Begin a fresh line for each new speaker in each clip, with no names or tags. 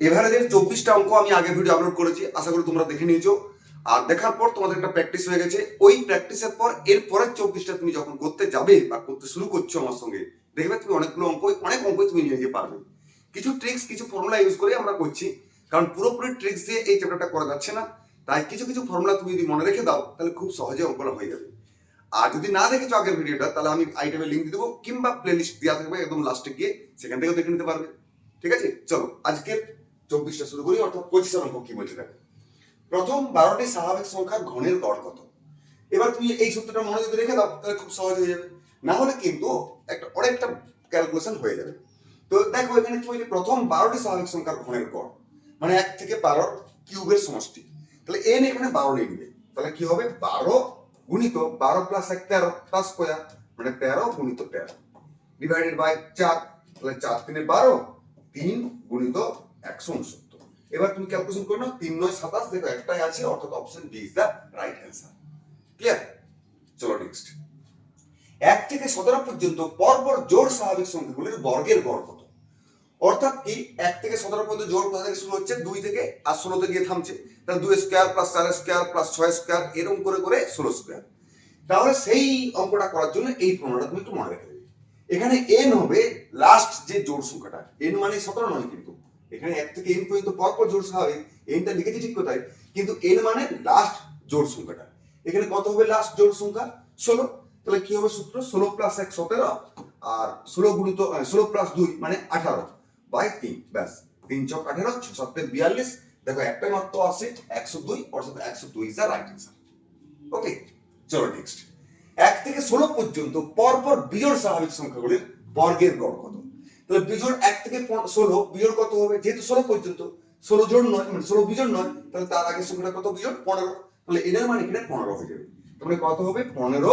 এভারেজের চব্বিশটা অঙ্ক আমি আগে ভিডিও আপলোড করেছি, আশা করি তোমরা দেখে নিয়েছো। আর দেখার পর তোমাদের একটা প্র্যাকটিস হয়ে গেছে। ওই প্র্যাকটিসের পর এর পরের চব্বিশটা তুমি যখন করতে যাবে বা করতে শুরু করছ আমার সঙ্গে, দেখবে তুমি অনেকগুলো অঙ্ক অনেক অঙ্ক তুমি নিয়ে যেতে পারবে। কিছু ট্রিক্স কিছু ফর্মুলা ইউজ করে আমরা করছি। কারণ পুরোপুরি ট্রিক্স দিয়ে এই চ্যাপ্টারটা করা যাচ্ছে না। তাই কিছু কিছু ফর্মুলা তুমি যদি মনে রেখে দাও, তাহলে খুব সহজে অঙ্কটা হয়ে যাবে। আর যদি না দেখেছ আগের ভিডিওটা তাহলে আমি আইটেমের লিঙ্ক দিয়ে দেবো, কিংবা প্লে লিস্ট দেওয়া থাকবে একদম লাস্টে গিয়ে, সেখান থেকেও দেখে নিতে পারবে। ঠিক আছে? চলো, আজকের চব্বিশটা শুরু করি, অর্থাৎ পঁচিশের অঙ্ক কি বলছে দেখো প্রথম বারোটি স্বাভাবিক সংখ্যার ঘনের গড় কত? এবার তুমি এই সূত্রটা মনে যদি রেখে দাও, তাহলে খুব সহজ হয়ে যাবে। না হলে কিন্তু একটা অনেকটা ক্যালকুলেশন হয়ে যাবে। তো দেখো, এখানে কি বলছে প্রথম বারোটি স্বাভাবিক সংখ্যার ঘনের গড় মানে এক থেকে বারোর কিউবের সমষ্টি। তাহলে এন এখানে বারো নিবে তাহলে কি হবে? বারো গুণিত বারো প্লাস এক তেরো প্লাস স্কোয়ার মানে তেরো গুণিত তেরো। ডিভাইডেড বাই চার, তাহলে চার তিনে বারো, তিন গুণিত একশো উনসত্তর এবার তুমি ক্যালকুলেশন করে নাও তিন, নয়, সাতাশ, দেখো একটাই আছে, অর্থাৎ option B is the right answer clear চলো নেক্সট এক থেকে সতেরো পর্যন্ত পরপর জোড় স্বাভাবিক সংখ্যাগুলির বর্গের গড় কত? অর্থাৎ কি এক থেকে সতেরো পর্যন্ত জোড় কোথা থেকে শুরু হচ্ছে? দুই থেকে, আর ষোলোতে গিয়ে থামছে। তাহলে দুই স্কোয়ার প্লাস চার স্কোয়ার প্লাস ছয় স্কোয়ার এরকম করে করে ষোলো স্কোয়ার তাহলে সেই অঙ্কটা করার জন্য এই ফর্মুলাটা তুমি একটু মনে রেখে দেবে। এখানে এন হবে লাস্ট যে জোড় সংখ্যাটা। এন মানে সতেরো নয় কিন্তু। এখানে এক থেকে এন পর্যন্ত পরপর জোড় স্বাভাবিক এনটা লিখেছি ঠিক কোথায়? কিন্তু এন মানে লাস্ট জোড় সংখ্যাটা। এখানে কত হবে লাস্ট জোড় সংখ্যা? ষোলো। তাহলে কি হবে সূত্র? ষোলো প্লাস এক সতেরো, আর ষোলো গুণিত ষোলো প্লাস দুই মানে আঠারো বাই তিন। ব্যাস, তিন চক আঠারো, ছ সাতে বিয়াল্লিশ। দেখো একটা মাত্র আছে একশো দুই, অর্থাৎ একশো দুই ইজ রাইট অ্যান্সার ওকে চলো নেক্সট এক থেকে ষোলো পর্যন্ত পরপর বিজোড় স্বাভাবিক সংখ্যাগুলির বর্গের গড় কত? তাহলে বিজোড় এক থেকে ষোলো বিজোড় কত হবে? যেহেতু ষোলো পর্যন্ত, ষোলো জোড় নয় মানে ষোলো বিজোড় নয়, তাহলে তার আগের সংখ্যাটা কত বিজোড় পনেরো। তাহলে এদের মানে এখানে পনেরো হয়ে যাবে। তাহলে কত হবে? পনেরো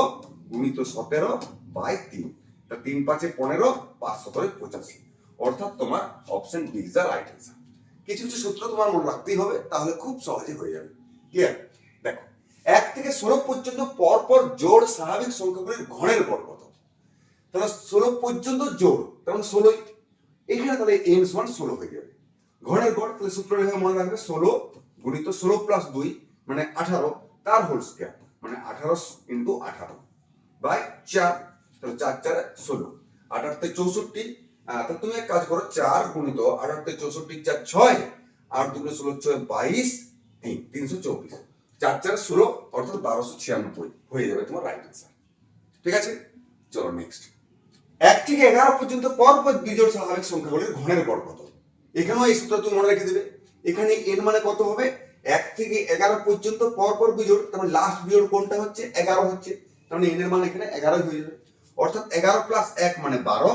গুণিত সতেরো বাই তিন। তা তিন পাঁচে পনেরো, পাঁচ সতেরো, পঁচাশি। অর্থাৎ তোমার option B is the right answer কিছু কিছু সূত্র তোমার মনে রাখতেই হবে, তাহলে খুব সহজে হয়ে যাবে। ক্লিয়ার দেখো, এক থেকে ষোলো পর্যন্ত পরপর জোড় স্বাভাবিক সংখ্যাগুলির ঘনের কত তাহলে ষোলো পর্যন্ত জোড় তখন ষোলোই এখানে তাহলে এন সমান ষোলো হয়ে যাবে। ঘরের ঘর, তাহলে সূত্র রেখে মনে রাখবে ষোলো গুণিত ষোলো প্লাস দুই মানে আঠারো, তার হোল স্কোয়ার মানে আঠারো ইন্টু আঠারো বাই চার, তাহলে চার চার ষোলো। আঠারোতে চৌষট্টি তাহলে তুমি এক কাজ করো, চার গুণিত আঠারোতে চৌষট্টি, চার ছয় আর দুটো ষোলো, ছয়, বাইশ তিন তিনশো চব্বিশ। চার চার ষোলো, অর্থাৎ বারোশো ছিয়ানব্বই, হয়ে যাবে তোমার রাইট অ্যান্সার ঠিক আছে? চলো নেক্সট থেকে এগারো পর্যন্ত পরপর বিজোড় স্বাভাবিক সংখ্যাগুলির ঘনের গড় কত? এখানেও এই সূত্র তুমি মনে রেখে দেবে। এখানে এন মানে কত হবে? এক থেকে এগারো পর্যন্ত পরপর বিজোড়, তার মানে লাস্ট বিজোড় কোনটা হচ্ছে? এগারো হচ্ছে। তার মানে এন এর মান এখানে এগারোই হয়ে যাবে। অর্থাৎ এগারো প্লাস এক মানে বারো।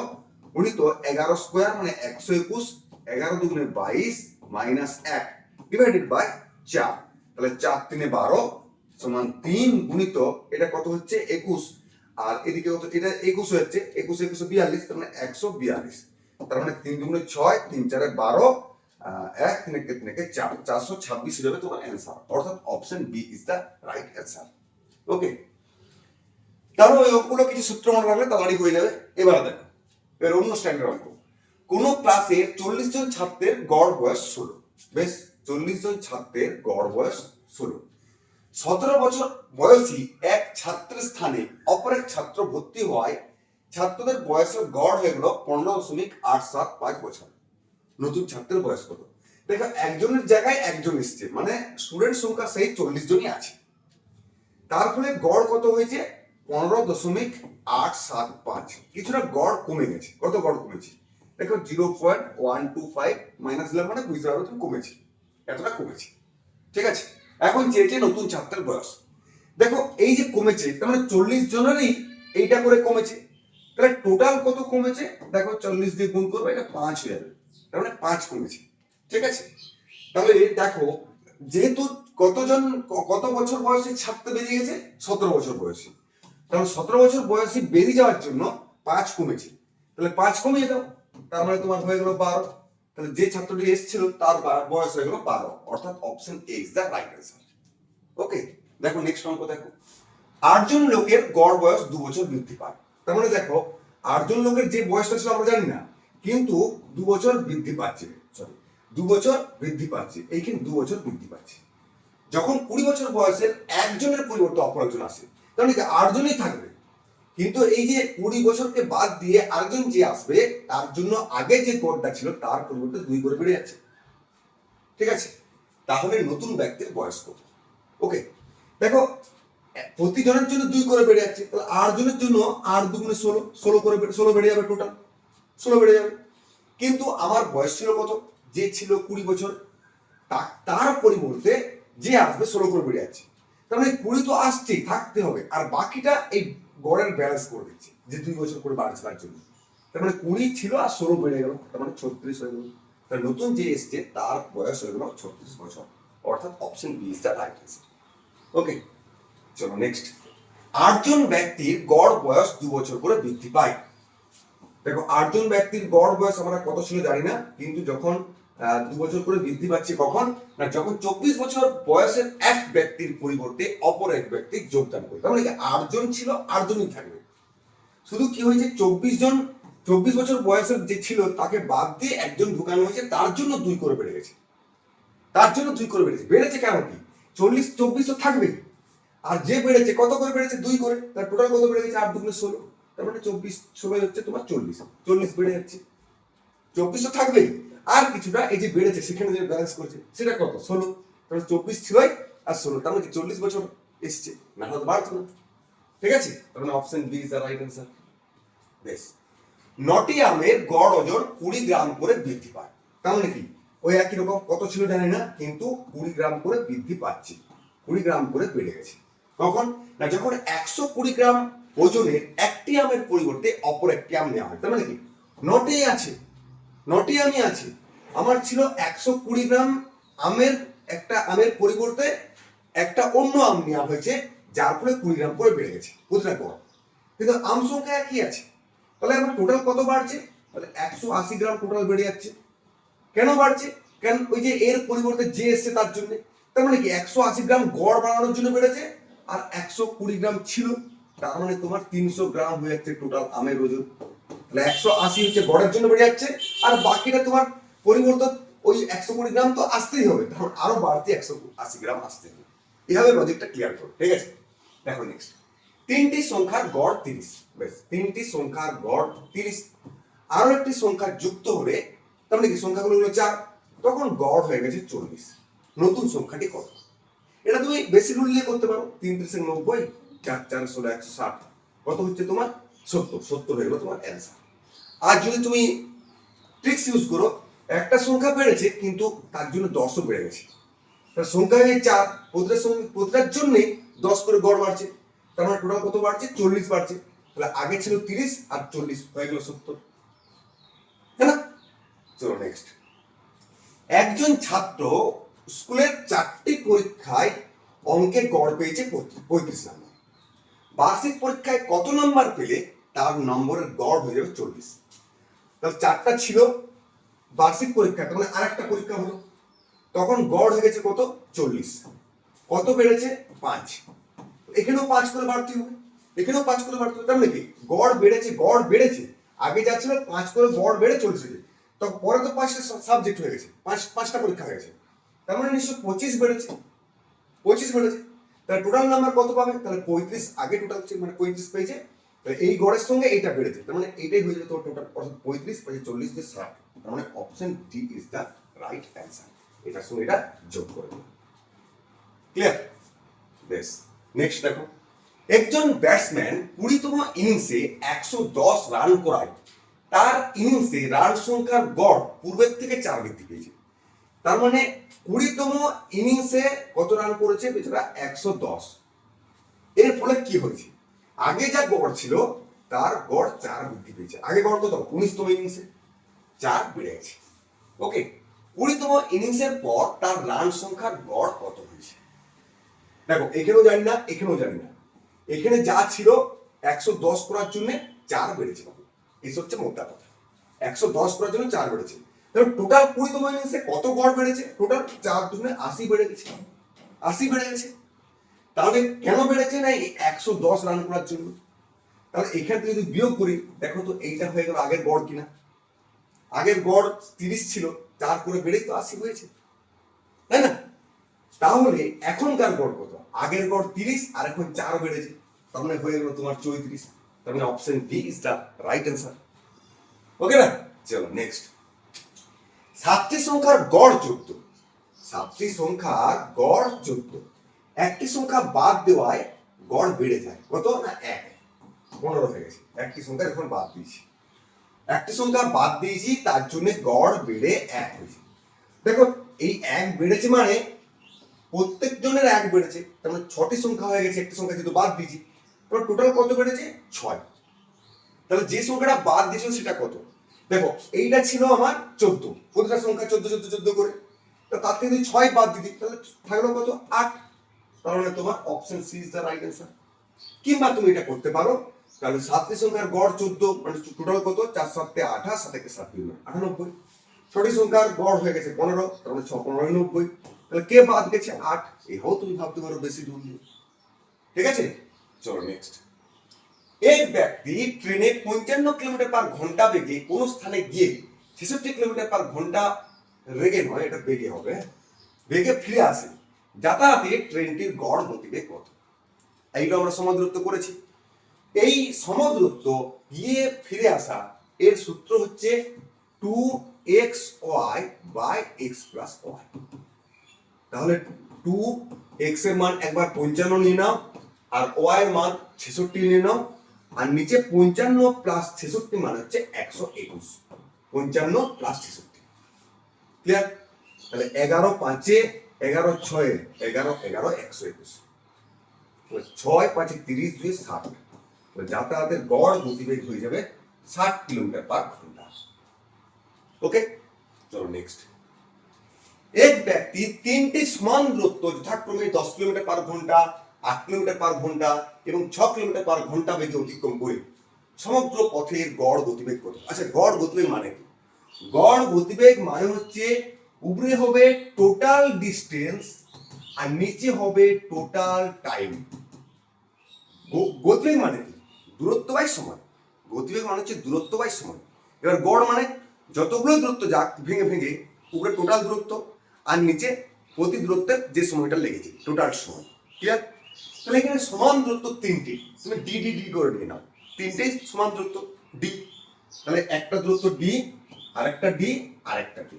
গুণিত এগারো স্কোয়ার মানে একশো একুশ, এগারো দুগুণে বাইশ মাইনাস এক ডিভাইডেড বাই চার। তাহলে চার তিনে বারো সমান তিন গুণিত এটা কত হচ্ছে? একুশ। আর এদিকে কত এটা একুশ হচ্ছে, একুশ একুশে বিয়াল্লিশ, তার মানে একশো বিয়াল্লিশ। তার মানে তিন দুগুণে ছয়, তিন চারে বারো এক তিনে তিনে চার, চারশো ছাব্বিশ হয়ে তোমার অ্যান্সার অর্থাৎ option B is the right answer okay তাহলে ওই অঙ্কগুলো কিছু সূত্র মনে রাখলে তাড়াতাড়ি হয়ে যাবে। এবার দেখো, এবার অন্য স্ট্যান্ডার্ড অঙ্ক কোন ক্লাসে চল্লিশ জন ছাত্রের গড় বয়স ষোলো। বেশ, চল্লিশ জন ছাত্রের গড় বয়স ষোলো। সতেরো বছর বয়সী এক ছাত্রের স্থানে অপর এক ছাত্র ভর্তি হওয়ায় ছাত্রদের বয়সের গড় হয়ে গেল পনেরো দশমিক আট সাত পাঁচ বছর। নতুন ছাত্রের বয়স কত? দেখো, একজনের জায়গায় একজন এসছে মানে স্টুডেন্ট সংখ্যা সেই চল্লিশ জনই আছে। তার ফলে গড় কত হয়েছে? পনেরো দশমিক আট সাত পাঁচ। কিছুটা গড় কমে গেছে। কত গড় কমেছে? দেখো zero point one two five minus দিলাম মানে কমেছে। এতটা কমেছে। ঠিক আছে? এখন চেয়েছে নতুন ছাত্রের বয়স। দেখো, এই যে কমেছে, তার মানে চল্লিশ জনেরই এইটা করে কমেছে। তাহলে টোটাল কত কমেছে? দেখো, চল্লিশ দিয়ে গুণ করবে, এটা পাঁচ হয়ে যাবে। তার মানে পাঁচ কমেছে। ঠিক আছে? তাহলে দেখো, যেহেতু কতজন কত বছর বয়সী ছাত্র বেরিয়ে গেছে? সতেরো বছর বয়সী। তাহলে সতেরো বছর বয়সী বেরিয়ে যাওয়ার জন্য পাঁচ কমেছে। তাহলে পাঁচ কমিয়ে দাও। তার মানে তোমার হয়ে গেল বারো। তাহলে যে ছাত্রটি এসেছিল তার বয়স হয়ে গেল বারো। অর্থাৎ option A is the right answer okay দেখো নেক্সট অঙ্ক দেখো। আটজন লোকের গড় বয়স দু বছর বৃদ্ধি পায়। তার মানে দেখো, আটজন লোকের যে বয়সটা ছিল আমরা জানি না, কিন্তু দু বছর বৃদ্ধি পাচ্ছে। সরি দু বছর বৃদ্ধি পাচ্ছে। এইখানে দু বছর বৃদ্ধি পাচ্ছে। যখন কুড়ি বছর বয়সের একজনের পরিবর্তে অপর একজন আসে তাহলে কি আটজনই থাকবে? কিন্তু এই যে কুড়ি বছরকে বাদ দিয়ে আরেকজন যে আসবে, তার জন্য আগে যে গড়টা ছিল, তার পরিবর্তে দুই করে বেড়ে যাচ্ছে। ঠিক আছে? তাহলে নতুন ব্যক্তির বয়স কত? ওকে দেখো, প্রতিজনের জন্য দুই করে বেড়ে যাচ্ছে। তাহলে আট জনের জন্য আট দুগুণে ষোলো ষোলো করে ষোলো বেড়ে যাবে টোটাল ষোলো বেড়ে যাবে। কিন্তু আমার বয়স ছিল কত? যে ছিল কুড়ি বছর তার পরিবর্তে যে আসবে ষোলো করে বেড়ে যাচ্ছে। তার মানে কুড়ি তো আসছেই, থাকতে হবে। আর বাকিটা এই গড়ের ব্যালেন্স করে দিচ্ছে, যে দুই বছর করে বাড়ছে তার জন্য। তার মানে কুড়ি ছিল আর ষোলো বেড়ে গেল, তার মানে ছত্রিশ হয়ে গেল। তার নতুন যে এসছে, তার বয়স হয়ে গেল ছত্রিশ বছর, অর্থাৎ option B is the right okay চলো নেক্সট আটজন ব্যক্তির গড় বয়স দু বছর করে বৃদ্ধি পায়। দেখো, আটজন ব্যক্তির গড় বয়স আমরা কত ছিল জানি না, কিন্তু যখন দু বছর করে বৃদ্ধি পাচ্ছে কখন? না, যখন চব্বিশ বছর বয়সের এক ব্যক্তির পরিবর্তে অপর এক ব্যক্তি যোগদান করে তার মানে কি? আটজন ছিল, আটজনই থাকবে। শুধু কি হয়েছে? চব্বিশ জন, চব্বিশ বছর বয়সের যে ছিল, তাকে বাদ দিয়ে একজন ঢুকানো হয়েছে, তার জন্য দুই করে বেড়ে গেছে। তার জন্য দুই করে বেড়েছে। বেড়েছে কেন কি? চল্লিশ, চব্বিশ তো থাকবেই। আর যে বেড়েছে, কত করে বেড়েছে? দুই করে। তার টোটাল কত বেড়ে গেছে? আট দুগুণে ষোলো। তার মানে চব্বিশ ষোলো হচ্ছে তোমার চল্লিশ। চল্লিশ বেড়ে যাচ্ছে। চব্বিশ তো থাকবেই। আর কিছুটা এই যে বেড়েছে, সেখানে যে ব্যালেন্স করছে, সেটা কত? ষোলো। তাহলে চব্বিশ ছিলই আর ষোলো, তার মানে চল্লিশ বছর এসছে। না হলে না। ঠিক আছে? তার মানে option B is the right answer বেশ। নটি আমের গড় ওজন কুড়ি গ্রাম করে বৃদ্ধি পায়। তার মানে কি? ওই একই রকম কত ছিল জানি না, কিন্তু কুড়ি গ্রাম করে বৃদ্ধি পাচ্ছে। কুড়ি গ্রাম করে বেড়ে গেছে। কখন? না, যখন একশো কুড়ি গ্রাম ওজনের একটি আমের পরিবর্তে অপর একটি আম নেওয়া হয়। তার মানে কি? নটেই আছে। নটি আমি আছে। আমার ছিল একশো কুড়ি গ্রাম আমের, একটা আমের পরিবর্তে একটা অন্য আম নেওয়া হয়েছে, যার ফলে কুড়ি গ্রাম করে বেড়ে গেছে। প্রতিটা গড় কিন্তু আম সংখ্যা একই আছে। তাহলে আমার টোটাল কত বাড়ছে? তাহলে একশো আশি গ্রাম টোটাল বেড়ে যাচ্ছে। কেন বাড়ছে? কেন ওই যে এর পরিবর্তে যে এসছে তার জন্য। তার মানে কি একশো আশি গ্রাম গড় বাড়ানোর জন্য বেড়েছে, আর একশো কুড়ি গ্রাম ছিল। তার মানে তোমার তিনশো গ্রাম হয়ে যাচ্ছে টোটাল আমের ওজন। তাহলে একশো আশি হচ্ছে, গড়ের জন্য বেড়ে যাচ্ছে, আর বাকিটা তোমার পরিবর্তন ওই একশো কুড়ি গ্রাম তো আসতেই হবে, তখন আরও বাড়তি একশো আশি গ্রাম আসতে হবে। এভাবে লজিকটা ক্লিয়ার করো, ঠিক আছে? দেখো নেক্সট তিনটি সংখ্যার গড় তিরিশ, বেশ, তিনটি সংখ্যার গড় তিরিশ। আরও একটি সংখ্যা যুক্ত হলে, তার মানে কি, সংখ্যাগুলো হলো চার, তখন গড় হয়ে গেছে চল্লিশ। নতুন সংখ্যাটি কত? এটা তুমি বেশি রুল করতে পারো, তিন ত্রিশে নব্বই, চার চার, ষোলো, একশো ষাট। কত হচ্ছে তোমার? সত্তর সত্তর হয়ে গেলো তোমার অ্যান্সার আর যদি তুমি ট্রিক্স ইউজ করো, একটা সংখ্যা বেড়েছে, কিন্তু তার জন্য দশও বেড়ে গেছে। তার সংখ্যা হয়ে চার প্রতিটা প্রতিটার জন্যে দশ করে গড় বাড়ছে। তার মানে টোটাল কত বাড়ছে? চল্লিশ বাড়ছে। তাহলে আগে ছিল তিরিশ, আর চল্লিশ হয়ে গেল সত্তর। না? চলো নেক্সট একজন ছাত্র স্কুলের চারটি পরীক্ষায় অঙ্কে গড় পেয়েছে পঁয়ত্রিশ নম্বর বার্ষিক পরীক্ষায় কত নম্বর পেলে? তার নম্বরের গড় হয়ে যাবে চল্লিশ তাহলে চারটা ছিল বার্ষিক পরীক্ষা, তার মানে আরেকটা পরীক্ষা হলো। তখন গড় হয়ে গেছে কত? চল্লিশ। কত বেড়েছে? পাঁচ। এখানেও পাঁচ করে বাড়তে হবে। এখানেও পাঁচ করে বাড়তে হবে। তার মানে কি? গড় বেড়েছে গড় বেড়েছে। আগে যাচ্ছিল পাঁচ করে গড় বেড়ে চলছে তো পরে তো পাঁচটা সাবজেক্ট হয়ে গেছে। পাঁচ, পাঁচটা পরীক্ষা হয়ে গেছে। তার মানে নিশ্চয় পঁচিশ বেড়েছে। পঁচিশ বেড়েছে। তাহলে টোটাল নাম্বার কত পাবে? তাহলে পঁয়ত্রিশ। আগে টোটাল মানে পঁয়ত্রিশ পেয়েছে। এই গড়ের সঙ্গে এইটা বেড়েছে তার মানে এটাই হয়ে যাবে তোমার টোটাল অর্থাৎ পঁয়ত্রিশ পেয়েছে চল্লিশ দিয়ে ষাট। তার মানে option D is the right answer এটার সঙ্গে এটা যোগ করে দেবো ক্লিয়ার বেশ নেক্সট দেখো। একজন ব্যাটসম্যান কুড়িতম ইনিংসে একশো দশ রান করায়। তার ইনিংসে রান সংখ্যার গড় পূর্বের থেকে চার বৃদ্ধি পেয়েছে। তার মানে কুড়িতম ইনিংসে কত রান করেছে? বেচারা একশো দশ। এর ফলে কি হয়েছে? আগে যা গড় ছিল, তার গড় চার বৃদ্ধি পেয়েছে। আগে গড় কত? উনিশতম ইনিংসে চার বেড়ে গেছে। ওকে কুড়িতম ইনিংসের পর তার রান সংখ্যার গড় কত হয়েছে? দেখো, এখানেও জানি না, এখানেও জানি না। এখানে যা ছিল, একশো দশ করার জন্য চার বেড়েছে বাবু। এই হচ্ছে মোটা কথা। একশো দশ করার জন্য চার বেড়েছে। টোটাল কুড়িতম ইনিংসে কত গড় বেড়েছে? টোটাল চার দুগুণে আশি বেড়ে গেছে। আশি বেড়ে গেছে। তাহলে কেন বেড়েছে না এই একশো দশ রান করার জন্য? তাহলে থেকে যদি বিয়োগ করি, দেখো তো এইটা হয়ে গেল আগের গড় কিনা। আগের গড় তিরিশ ছিল চার করে বেড়েই তো আশি হয়েছে। তাই না? তাহলে এখনকার গড় কত? আগের গড় তিরিশ, আর এখন চার বেড়েছে। তার মানে হয়ে গেল তোমার চৌত্রিশ। তার মানে option D is the right answer okay না? চলো নেক্সট সাতটি সংখ্যার গড় চোদ্দ। সাতটি সংখ্যার গড় চোদ্দ। একটি সংখ্যা বাদ দেওয়ায় গড় বেড়ে যায়। কত না এক? পনেরো হয়ে গেছে। একটি সংখ্যা এখন বাদ দিয়েছি। একটি সংখ্যা বাদ দিয়েছি, তার জন্য গড় বেড়ে এক হয়েছে। দেখো, এই এক বেড়েছে মানে প্রত্যেক জনের এক বেড়েছে। তার মানে ছটি সংখ্যা হয়ে গেছে, একটি সংখ্যা যেহেতু বাদ দিয়েছি, তাহলে টোটাল কত বেড়েছে? ছয়। তাহলে যে সংখ্যাটা বাদ দিয়েছিল সেটা কত? দেখো, এইটা ছিল আমার চোদ্দ। প্রতিটা সংখ্যা চোদ্দ চোদ্দ চোদ্দ করে। তার থেকে যদি ছয় বাদ দিতি, তাহলে থাকল কত? আট। মানে তোমার option C is the right answer কিংবা তুমি এটা করতে পারো, তাহলে সাতটি সংখ্যার গড় চোদ্দ মানে টোটাল কত? চার সাতটে আঠাশ সাতকে সাত দুই আটানব্বই। ছটি সংখ্যার গড় হয়ে গেছে পনেরো, তার মানে ছ, পনেরো তাহলে কে বাদ গেছে? আট। এও তুমি ভাবতে পারো বেশি দূর ঠিক আছে? চলো নেক্সট এক ব্যক্তি ট্রেনে পঞ্চান্ন কিলোমিটার পার ঘণ্টা বেগে কোন স্থানে গিয়ে, ছেষট্টি কিলোমিটার পার ঘণ্টা রেগে নয়, এটা বেগে হবে, বেগে ফিরে আসে। যাতায়াতে ট্রেনটির গড় গতিবেগ কত? এইগুলো আমরা সমদূরত্ব করেছি। এই সমদূরত্ব গিয়ে ফিরে আসা, এর সূত্র হচ্ছে two X Y by X plus Y তাহলে টু এক্সের মান একবার পঞ্চান্ন নিয়ে নাও, আর ওয়াই এর মান ছেষট্টি নিয়ে নাও, আর নিচে পঞ্চান্ন প্লাস ছেষট্টি মান হচ্ছে একশো একুশ। পঞ্চান্ন প্লাস ছেষট্টি। ক্লিয়ার তাহলে এগারো পাঁচে এগারো ছয়, এগারো এগারো, একশো একুশ। ছয় পাঁচে তিরিশ দুই ষাট। যাতায়াতের গড় গতিবেগ হয়ে যাবে ষাট কিলোমিটার পার ঘণ্টা। ওকে? চলো নেক্সট এক ব্যক্তি তিনটি সমান দূরত্ব, যথাক্রমে দশ কিলোমিটার পার ঘণ্টা, আট কিলোমিটার পার ঘণ্টা এবং ছ কিলোমিটার পার ঘণ্টা বেগে অতিক্রম করে সমগ্র পথের গড় গতিবেগ কত? আচ্ছা গড় গতিবেগ মানে কি? গড় গতিবেগ মানে হচ্ছে উপরে হবে টোটাল ডিস্টেন্স আর নিচে হবে টোটাল টাইম গতিবেগ মানে কি? দূরত্ব বাই সময় গতিবেগ মানে হচ্ছে দূরত্ব বাই সময় এবার গড় মানে যতগুলো দূরত্ব যাক, ভেঙে ভেঙে, উপরে টোটাল দূরত্ব আর নিচে প্রতি দূরত্বের যে সময়টা লেগেছে টোটাল সময় ক্লিয়ার তাহলে এখানে সমান দূরত্ব তিনটি। তুমি ডি ডি ডি করে নিয়ে নাও। তিনটেই সমান দূরত্ব ডি তাহলে একটা দূরত্ব ডি আরেকটা ডি আরেকটা ডি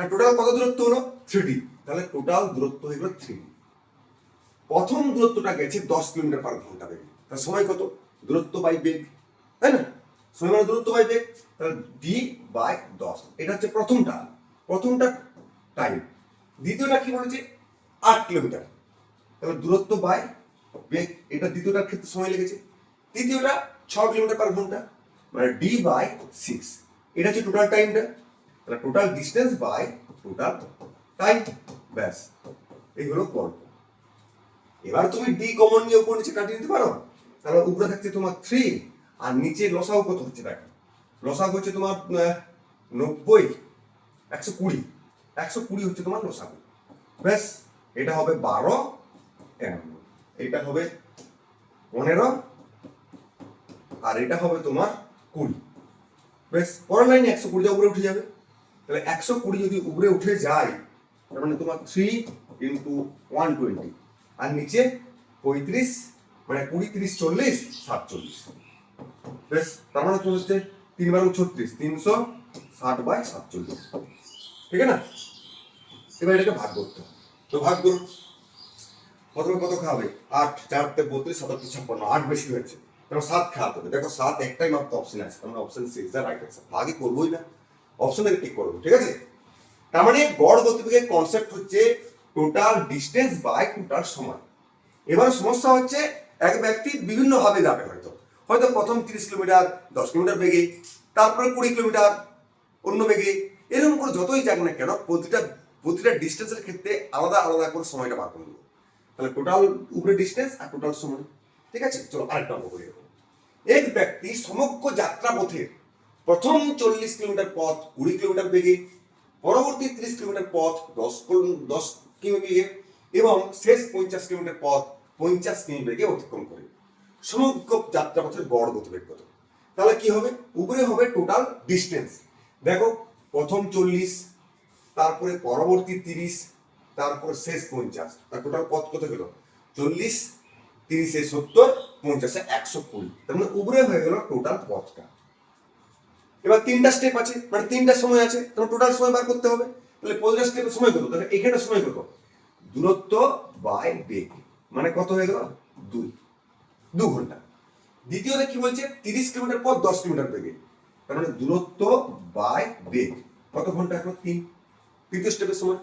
তাহলে টোটাল কত দূরত্ব হলো? থ্রি তাহলে টোটাল দূরত্ব হয়ে গেল ডি প্রথম দূরত্বটা গেছে দশ কিলোমিটার পার ঘণ্টা বেগে। তার সময় কত? দূরত্ব বাই বেগ। তাই না? সময় মানে দূরত্ব বাই বেগ। তাহলে ডি বাই দশ। এটা হচ্ছে প্রথমটা। প্রথমটা টাইম দ্বিতীয়টা কি বলেছে? আট কিলোমিটার। তাহলে দূরত্ব বাই বেগ। এটা দ্বিতীয়টার ক্ষেত্রে সময় লেগেছে। তৃতীয়টা ছ কিলোমিটার পার ঘণ্টা। মানে ডি বাই সিক্স এটা হচ্ছে টোটাল টাইমটা তাহলে total distance by total time ব্যাস এই হলো গল্প এবার তুমি ডি কমন নিয়ে উপর নিচে কাটিয়ে নিতে পারো? তাহলে উপরে থাকছে তোমার থ্রি আর নিচে লসাও কত হচ্ছে দেখো। লসাগু হচ্ছে তোমার নব্বই, একশো কুড়ি। একশো কুড়ি হচ্ছে তোমার লসাগু। ব্যাস, এটা হবে বারো এটা হবে পনেরো, আর এটা হবে তোমার কুড়ি। বেশ পরের লাইনে একশো কুড়ি উপরে উঠে যাবে। তাহলে একশো কুড়ি যদি উপরে উঠে যায়, তার মানে তোমার থ্রি ইন্টু ওয়ান টোয়েন্টি আর নিচে পঁয়ত্রিশ মানে কুড়ি, তিরিশ, চল্লিশ, সাতচল্লিশ। বেশ, তার মানে তো হচ্ছে তিন বারো ছত্রিশ, তিনশো ষাট বাই সাতচল্লিশ। ঠিক আছে? না এবার এটাকে ভাগ করতে হবে। তো ভাগ করুন প্রথমে কত খাবে? আট চারটে বত্রিশ, সাতাত্তর, ছাপ্পান্ন, আট বেশি হয়েছে। তারপর সাত খাওয়াতে হবে। দেখো, সাত একটাই মাত্র অপশন আছে। তার মানে option C the right answer ভাগই করবোই না। অপশনে টিক করব, ঠিক আছে? তার মানে গড় গতিবেগের কনসেপ্ট হচ্ছে টোটাল ডিস্টেন্স বাই টোটাল সময় এবার সমস্যা হচ্ছে এক ব্যক্তি বিভিন্ন ভাবে যাবে হয়তো। হয়তো প্রথম তিরিশ কিলোমিটার, দশ কিলোমিটার বেগে, তারপরে কুড়ি কিলোমিটার, অন্য বেগে, এরকম করে যতই যাক না কেন প্রতিটা প্রতিটা ডিস্টেন্সের ক্ষেত্রে আলাদা আলাদা করে সময়টা বার করে নেব তাহলে টোটাল উপরে ডিস্টেন্স আর টোটাল সময় ঠিক আছে? চলো আরেকটা অঙ্ক করি। এক ব্যক্তি সমগ্র যাত্রা পথের প্রথম চল্লিশ কিলোমিটার পথ, কুড়ি কিলোমিটার বেগে, পরবর্তী ত্রিশ কিলোমিটার পথ, দশ দশ কিমি এবং শেষ পঞ্চাশ কিলোমিটার পথ, পঞ্চাশ কিমি বেগে অতিক্রম করে। সমগ্র যাত্রা পথের গড় গতিবেগ কত? তাহলে কি হবে? উপরে হবে টোটাল ডিস্টেন্স দেখো, প্রথম চল্লিশ, তারপরে পরবর্তী তিরিশ, তারপর শেষ পঞ্চাশ। তার টোটাল পথ কত গেল চল্লিশ, তিরিশে সত্তর, পঞ্চাশে একশো কুড়ি। তার মানে উপরে হয়ে গেল টোটাল পথটা। এবার তিনটা স্টেপ আছে মানে তিনটা সময় আছে তোমার টোটাল সময় বার করতে হবে। তাহলে প্রতিটা স্টেপের সময় কত তাহলে এখানে সময় কত দূরত্ব বাই বেগ মানে কত হয়ে গেল? দুই। দু ঘণ্টা। দ্বিতীয়তে কি বলছে? তিরিশ কিলোমিটার পর দশ কিলোমিটার বেগে। তার মানে দূরত্ব বাই বেগ। কত ঘণ্টা এখন তিন। তৃতীয় স্টেপের সময়।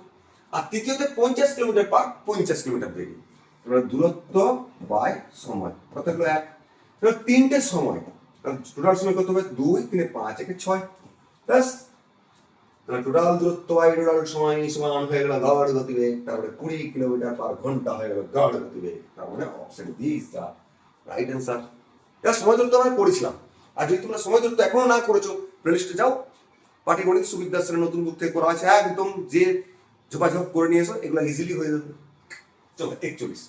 আর তৃতীয়তে পঞ্চাশ কিলোমিটার পার পঞ্চাশ কিলোমিটার বেগে। তার মানে দূরত্ব বাই সময়। কত হলো? এক। তিনটে সময়। টোটাল সময় কত হবে? দুই তিনে পাঁচ, একে ছয়। ব্যাস। টোটাল দূরত্ব বাই টোটাল সময় সমান হয়ে গেল গড় গতিবেগ। তারপরে কুড়ি কিলোমিটার পার ঘণ্টা হয়ে গেল গড় গতিবেগ। তার মানে option D is the right answer এটা সময় দূরত্ব আমরা করেছিলাম আর যদি তোমরা সময় দূরত্ব এখনও না করেছ প্লেলিস্টে যাও। পাটিগণিত সুবিদ্যাশ্রেণীর নতুন বুক থেকে করা আছে। একদম যে ঝোপাঝোপ করে নিয়ে এসো এগুলো ইজিলি হয়ে যাবে। চলো, একচল্লিশ।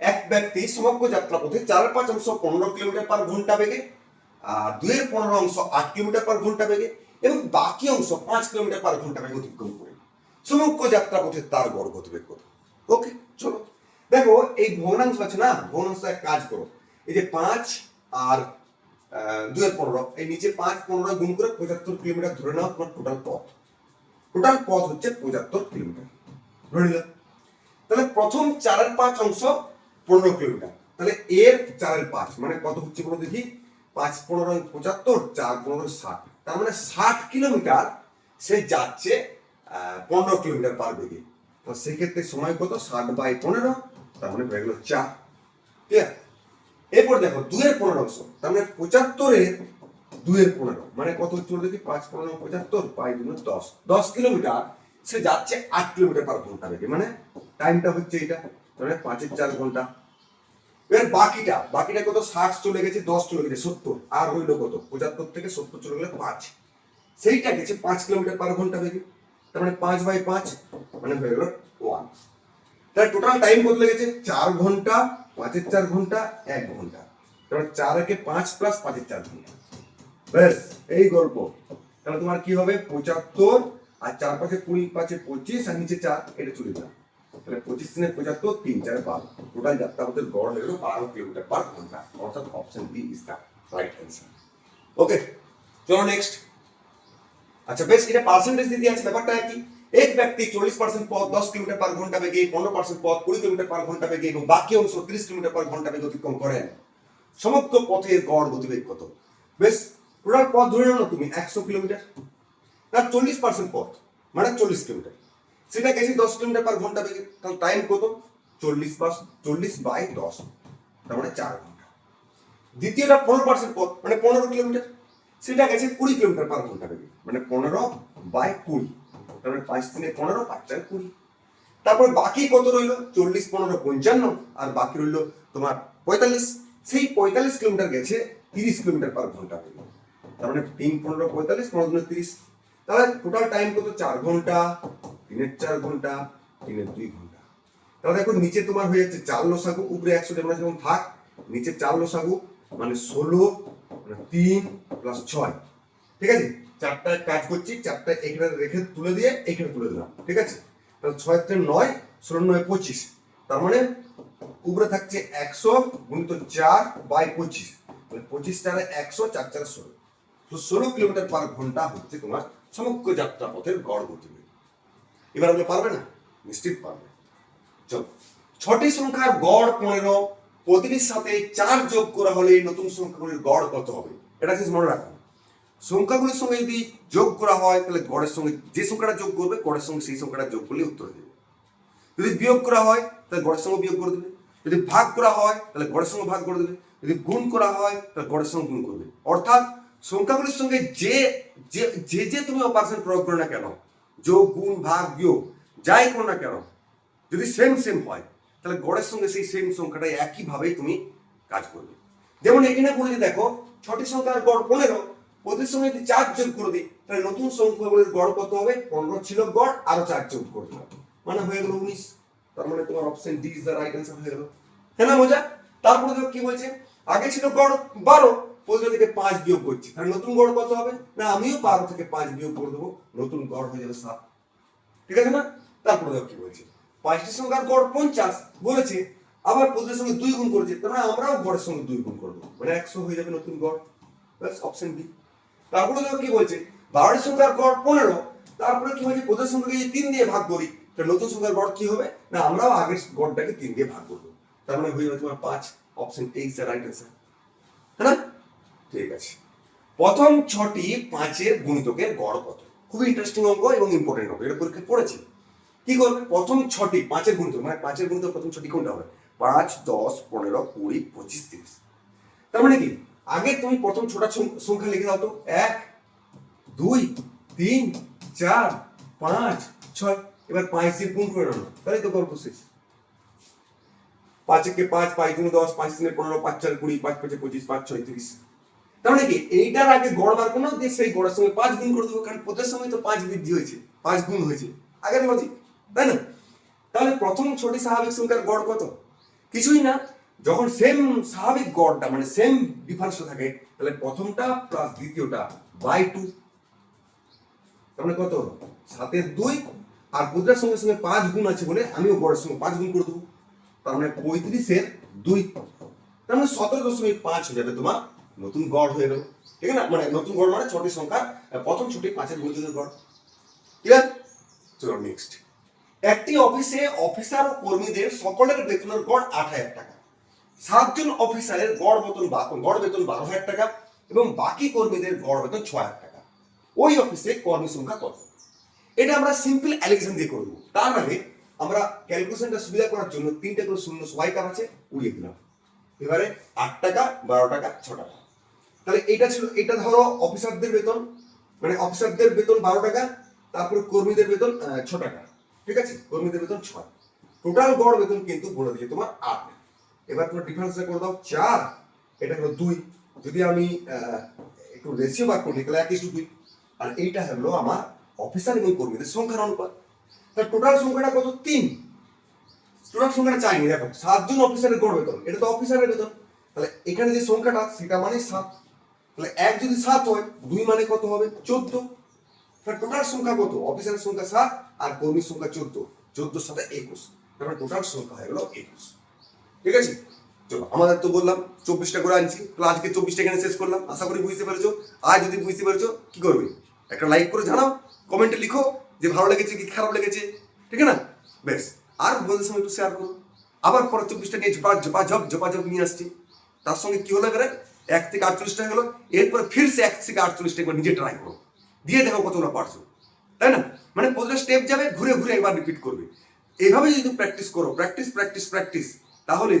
এক ব্যক্তি সমগ্র যাত্রাপথে চার পাঁচ অংশ পনেরো কিলোমিটার পার ঘণ্টা বেগে আর দুয়ের পনেরো অংশ আট কিলোমিটার পার ঘণ্টা বেগে এবং বাকি অংশ পাঁচ কিলোমিটার পার ঘণ্টা বেগে অতিক্রম করে। সমগ্র যাত্রাপথে তার গড় গতিবেগ কত? ওকে চলো। দেখো, এই ভগ্নাংশ আছে না? ভগ্নাংশ এক কাজ করো। এই যে পাঁচ আর দুয়ের পনেরো, এই নিচে পাঁচ, পনেরো গুণ করে পঁচাত্তর কিলোমিটার ধরে নাও তোমার টোটাল পথ। টোটাল পথ হচ্ছে পঁচাত্তর কিলোমিটার। ধরে নিলাম। তাহলে প্রথম চারের পাঁচ অংশ পনেরো কিলোমিটার। তাহলে এর চারের পাঁচ মানে কত হচ্ছে বলো দেখি? পাঁচ পনেরো পঁচাত্তর, চার পনেরো ষাট। তার মানে ষাট কিলোমিটার সে যাচ্ছে পনেরো কিলোমিটার পার বেগে। তো সেক্ষেত্রে সময় কত? ষাট বাই পনেরো, তার মানে হয়ে গেল চার। ঠিক আছে এরপর দেখো দুয়ের পনেরো অংশ, তার মানে পঁচাত্তরের দুয়ের পনেরো। মানে কত হচ্ছে দেখি? পাঁচ পনেরো পঁচাত্তর, পাই দুনো দশ। দশ কিলোমিটার সে যাচ্ছে আট কিলোমিটার পার ঘণ্টা বেগে। মানে টাইমটা হচ্ছে এটা মানে পাঁচের চার ঘণ্টা। এবার বাকিটা বাকিটা কত? ষাট চলে গেছে, দশ চলে গেছে, সত্তর। আর হইল কত? পঁচাত্তর থেকে সত্তর চলে গেলে পাঁচ। সেইটা গেছে পাঁচ কিলোমিটার পার ঘণ্টা বেগে তার মানে পাঁচ বাই পাঁচ মানে হয়ে গেল ওয়ান। তাহলে টোটাল টাইম কত লেগেছে? চার ঘণ্টা, পাঁচের চার ঘণ্টা, এক ঘণ্টা। তাহলে চার একে পাঁচ প্লাস পাঁচের চার ঘণ্টা। ব্যাস, এই গল্প। তাহলে তোমার কি হবে? পঁচাত্তর আর চার পাঁচে কুড়ি, পাঁচে পঁচিশ, আর নিচে চার, এটা চলে যাবে। তাহলে পঁচিশ দিনে পঁচাত্তর তিন চারে বারো টোটাল যাত্রা আমাদের গড় হয়ে গেল বারো কিলোমিটার পার ঘণ্টা। অর্থাৎ option B is the right answer okay চলো নেক্সট আচ্ছা বেশ, এটা পার্সেন্টেজ দিয়ে আছে, ব্যাপারটা একই। এক ব্যক্তি চল্লিশ পার্সেন্ট পথ, দশ কিলোমিটার পার ঘণ্টা বেগে, পনেরো পার্সেন্ট পথ, কুড়ি কিলোমিটার পার ঘণ্টা বেগে এবং বাকি অংশ তিরিশ কিলোমিটার পার ঘণ্টা বেগে অতিক্রম করেন। সমগ্র পথের গড় গতিবেগ কত? বেশ টোটাল পথ ধরে নাও না তুমি, একশো কিলোমিটার। তার চল্লিশ পার্সেন্ট পথ মানে চল্লিশ কিলোমিটার। সেটা গেছে দশ কিলোমিটার পার ঘণ্টা বেগে। তাহলে টাইম কত? চল্লিশ পাস চল্লিশ বাই দশ। তার মানে চার ঘণ্টা। দ্বিতীয়টা পনেরো পার্সেন্ট পথ মানে পনেরো কিলোমিটার। সেটা গেছে কুড়ি কিলোমিটার পার ঘণ্টা বেগে মানে পনেরো বাই কুড়ি। তার মানে পাঁচ দিনে পনেরো, পাঁচ চার কুড়ি। তারপর বাকি কত রইল? চল্লিশ, পনেরো, পঞ্চান্ন। আর বাকি রইল তোমার পঁয়তাল্লিশ। সেই পঁয়তাল্লিশ কিলোমিটার গেছে তিরিশ কিলোমিটার পার ঘণ্টা বেগে। তার মানে তিন, পনেরো, পঁয়তাল্লিশ, পনেরো দিনে তিরিশ। তাহলে টোটাল টাইম কত? চার ঘণ্টা। তিনের চার ঘণ্টা, তিনের দুই ঘণ্টা। তাহলে দেখো, নিচে তোমার হয়ে যাচ্ছে চার লসাগু, উপরে একশো যেমন যেমন থাক, নিচে চার লসাগু মানে ষোলো মানে তিন প্লাস ছয়। ঠিক আছে? চারটায় কাজ করছি চারটা এখানে রেখে তুলে দিয়ে এখানে তুলে দিলাম। ঠিক আছে? তাহলে ছয় তিন নয়, ষোলো নয় পঁচিশ। তার মানে উপরে থাকছে একশো গুণিত চার বাই পঁচিশ। মানে পঁচিশ চারে একশো, চার চারে ষোলো। তো ষোলো কিলোমিটার পার ঘণ্টা হচ্ছে তোমার সমগ্র যাত্রা পথের গড় গতিবেগ। এবার আপনি পারবে না? নিশ্চিত পারবে ছটি সংখ্যার গড় পনেরো, প্রতিটির সাথে চার যোগ করা হলে নতুন সংখ্যাগুলির গড় কত হবে? এটা শেষ মনে রাখো সংখ্যাগুলির সঙ্গে যদি যোগ করা হয়, তাহলে গড়ের সঙ্গে যে সংখ্যাটা যোগ করবে, গড়ের সঙ্গে সেই সংখ্যাটা যোগ করলে উত্তর দেবে যদি বিয়োগ করা হয়, তাহলে গড়ের সঙ্গে বিয়োগ করে দেবে। যদি ভাগ করা হয়, তাহলে গড়ের সঙ্গে ভাগ করে দেবে। যদি গুণ করা হয়, তাহলে গড়ের সঙ্গে গুণ করবে অর্থাৎ সংখ্যাগুলির সঙ্গে যে যে যে তুমি অপারেশন প্রয়োগ করো না কেন যোগ, গুণ, ভাগ, বিয়োগ, যাই করো না কেন, যদি সেম সেম হয়, তাহলে গড়ের সঙ্গে সেই সেম সংখ্যাটা একইভাবেই তুমি কাজ করবে। যেমন এখানে বলেছে দেখো, ছটি সংখ্যার গড় পনেরো প্রতির সঙ্গে যদি চার যোগ করে দিই, তাহলে নতুন সংখ্যাগুলির গড় কত হবে? পনেরো ছিল গড়, আরও চার যোগ করে দিলাম। মানে হয়ে গেল উনিশ, তার মানে তোমার option D is the right answer হয়ে গেল। হ্যাঁ না মজা? তারপরে দেখো কি বলছে? আগে ছিল গড় বারো পনেরো থেকে পাঁচ বিয়োগ করছি। তাহলে নতুন গড় কত হবে? না, আমিও বারো থেকে পাঁচ বিয়োগ করে দেবো। নতুন গড় হয়ে যাবে সাত। ঠিক আছে না? তারপরে দেখো কি বলছে। পাঁচটি সংখ্যার গড় পঞ্চাশ। বলেছে, আবার পদের সঙ্গে দুই গুণ করেছে। তার মানে আমরাও গড়ের সঙ্গে দুই গুণ করব মানে একশো হয়ে যাবে নতুন গড়। ব্যাস অপশন বি তারপরে দেখো কি বলছে বারোটি সংখ্যার গড় পনেরো। তারপরে কি হয়েছে পদের সংখ্যাকে যদি তিন দিয়ে ভাগ করি, তাহলে নতুন সংখ্যার গড় কি হবে? না, আমরাও আগের গড়টাকে তিন দিয়ে ভাগ করব। তার মানে হয়ে যাবে তোমার পাঁচ। Option A is the right answer হ্যাঁ ঠিক আছে। প্রথম ছটি পাঁচের গুণিতকের গড় কত? খুবই ইন্টারেস্টিং অঙ্ক এবং ইম্পর্টেন্ট অঙ্ক। এটা পরীক্ষায় পড়েছে? কি করবে? প্রথম ছটি পাঁচের গুণিতক মানে পাঁচের গুণিতক প্রথম ছটি কোনটা হবে? পাঁচ, দশ, পনেরো, কুড়ি, পঁচিশ, তিরিশ। তার মানে কি? আগে তুমি প্রথম ছোটা সংখ্যা লিখে দাও তো। এক, দুই, তিন, চার, পাঁচ, ছয়। এবার পাঁচ দিয়ে গুণ করে নাও। তাহলে তো গল্প শেষ পাঁচ একে পাঁচ পাঁচ দুই দশ, পাঁচ তিনে পনেরো, পাঁচ চার কুড়ি, পাঁচ পাঁচে পঁচিশ, পাঁচ ছয়, তিরিশ। তার মানে কি? এইটার আগে গড় বার কোনো দিয়ে সেই গড়ের সঙ্গে পাঁচ গুণ করে দেবো, কারণ প্রত্যেক সময় তো পাঁচ বৃদ্ধি হয়েছে, পাঁচ গুণ হয়েছে। আগের লজিক তাই না? তাহলে প্রথম ছোটি স্বাভাবিক সংখ্যার গড় কত? কিছুই না। যখন সেম স্বাভাবিক গড়টা মানে সেম ডিফারেন্স থাকে, তাহলে প্রথমটা প্লাস দ্বিতীয়টা বাই টু মানে কত? সাতের দুই, আর মুদ্রার সঙ্গে সঙ্গে পাঁচ গুণ আছে বলে আমিও গড়ের সঙ্গে পাঁচ গুণ করে দেবো। তার মানে পঁয়ত্রিশের দুই। তার মানে সতেরো দশমিক পাঁচ হয়ে যাবে তোমার নতুন গড় হয়ে গেল ঠিক না? মানে নতুন গড় মানে ছটি সংখ্যা প্রথম ছটি পাঁচের গুণিতকের গড়। ক্লিয়ার চলো নেক্সট একটি অফিসে অফিসার ও কর্মীদের সকলের বেতনের গড় আট হাজার টাকা। সাতজন অফিসারের গড় বেতন গড় বেতন বারো হাজার টাকা এবং বাকি কর্মীদের গড় বেতন ছ হাজার টাকা। ওই অফিসে কর্মী সংখ্যা কত? এটা আমরা সিম্পল অ্যালিগেশন দিয়ে করব। তার আগে আমরা ক্যালকুলেশনটা সুবিধা করার জন্য তিনটে করে শূন্য সবাই কার আছে? উড়িয়ে দিলাম। এবারে আট টাকা, বারো টাকা, ছ টাকা। তাহলে এটা ছিল, এটা ধরো অফিসারদের বেতন মানে অফিসারদের বেতন বারো টাকা, তারপরে কর্মীদের বেতন ছ টাকা, ঠিক আছে? কর্মীদের বেতন ছয় টোটাল গড় বেতন কিন্তু বলে দিয়েছে তোমার আট। এবার তোমার ডিফারেন্সটা করে দাও, চার, এটা হলো দুই। যদি আমি একটু রেশিও বার করি, তাহলে এক ইস্টু দুই। আর এইটা হলো আমার অফিসার এবং কর্মীদের সংখ্যার অনুপাত। তাহলে টোটাল সংখ্যাটা কত? তিন। টোটাল সংখ্যাটা চাইনি, দেখো, সাতজন অফিসারের গড় বেতন, এটা তো অফিসারের বেতন। তাহলে এখানে যে সংখ্যাটা, সেটা মানে সাত। তাহলে এক যদি সাত হয়, দুই মানে কত হবে? চোদ্দ। তাহলে টোটাল সংখ্যা কত? অফিসারের সংখ্যা সাত আর কর্মীর সংখ্যা চোদ্দ। চোদ্দোর সাথে একুশ। তারপরে টোটাল সংখ্যা হয়ে গেল একুশ। ঠিক আছে? চলো, আমাদের তো বললাম চব্বিশটা করে আনছি। তাহলে আজকে চব্বিশটা এখানে শেষ করলাম। আশা করি বুঝতে পেরেছ। আর যদি বুঝতে পেরেছ, কি করবে? একটা লাইক করে জানাও কমেন্টে লিখো যে ভালো লেগেছে কি খারাপ লেগেছে। ঠিক না? বেশ আর বন্ধুদের সঙ্গে একটু শেয়ার করো। আবার পরে চব্বিশটা নিয়ে ঝপা ঝপ ঝপা ঝপ নিয়ে আসছি। তার সঙ্গে কি হলো এবারে? এক থেকে আটচল্লিশটা গেলো এরপরে ফিরছে এক থেকে আটচল্লিশটা একবার নিজে ট্রাই করো। দিয়ে দেখো কতটা পারছ। তাই না? মানে প্রতিটা স্টেপ যাবে, ঘুরে ঘুরে একবার রিপিট করবে। এইভাবে যদি প্র্যাকটিস করো প্র্যাকটিস প্র্যাকটিস প্র্যাকটিস তাহলে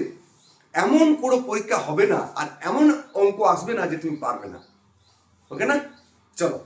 এমন কোনো পরীক্ষা হবে না, আর এমন অঙ্ক আসবে না যে তুমি পারবে না। ওকে না? চলো।